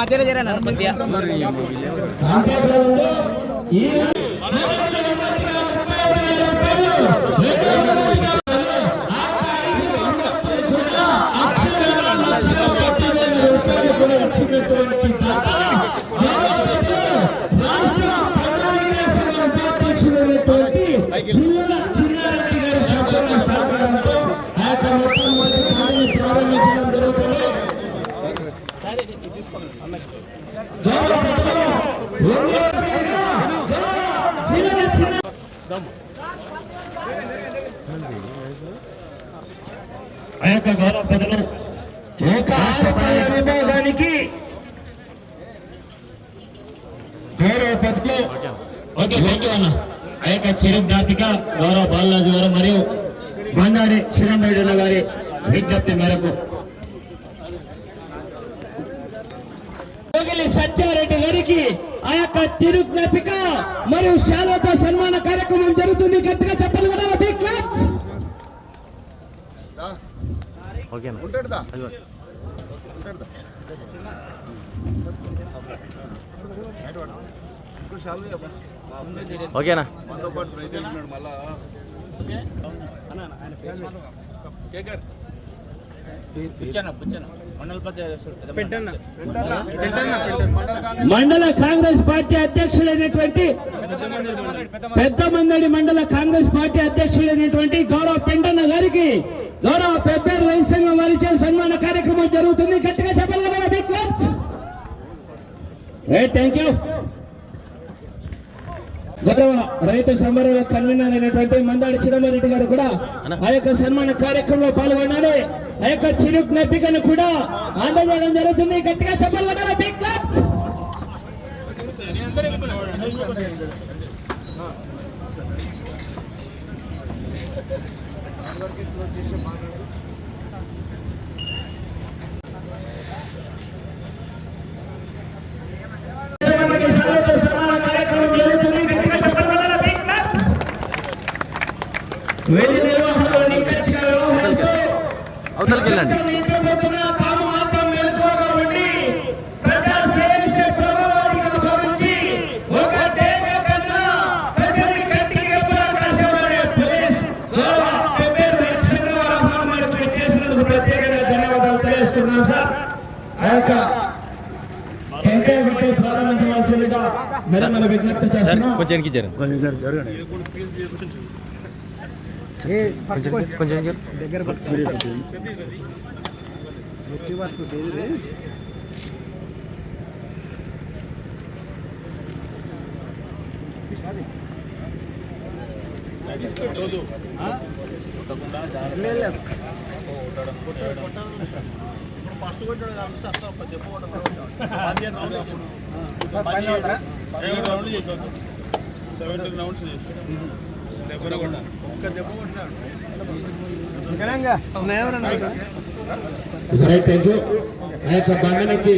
మధ్యలో చేరాను కొద్దిగా అంతేకాకుండా ఆ యొక్క గౌరవ పదలు ఏక ఆరోపణ విభాగానికి గౌరవ పథకం. ఓకే థ్యాంక్ అన్న. ఆ యొక్క చిరు జ్ఞాపిక గౌరవ బాలరాజు గారు మరియు బండారి చిరంబైడల గారి విజ్ఞప్తి మేరకు. గారికి ఆ యొక్క చిరు జ్ఞాపిక మరియు శాలతో సన్మాన కార్యక్రమం జరుగుతుంది. గట్టిగా చెప్పాలి కదా బిగ్ క్లాప్స్. ఓకేనా? మళ్ళా. మండల కాంగ్రెస్ పార్టీ అధ్యక్షులైనటువంటి పెద్ద మందడి మండల కాంగ్రెస్ పార్టీ అధ్యక్షులైనటువంటి గౌరవ పెండన్న గారికి గౌరవ పెబ్బేరు రైతు సంఘం వారిచే సన్మాన కార్యక్రమం జరుగుతుంది. గట్టిగా చెప్పాలి కదా big claps. Right thank you గౌరవ రైతు సంబరాల కన్వీనర్ అయినటువంటి మందాడి చిదంబరెడ్డి గారు కూడా ఆ యొక్క సన్మాన కార్యక్రమంలో పాల్గొనాలి. ఆ యొక్క చిరు జ్ఞాపికను కూడా అందజేయడం జరుగుతుంది. గట్టిగా చెప్పాలి బిగ్ క్లాప్స్ ప్రత్యేకంగా ధన్యవాదాలు తెలియజేసుకుంటున్నాం సార్ ఆ యొక్క టెంకాయ కొట్టి ప్రారంభించవలసిందిగా మరి మన విజ్ఞప్తి చేస్తున్నాం కొంచెం కొంచెం జరగండి. ఫస్ట్ కొట్టాడు కాబట్టి అసలు పదిహేను రౌండ్లు. చేసాడు సెవెంటీన్ రౌండ్స్ చేసాడు దెబ్బ ఒక్క దెబ్బ కొట్టినాడు రైట్ థ్యాంక్ యూ ఆ యొక్క బండి నుంచి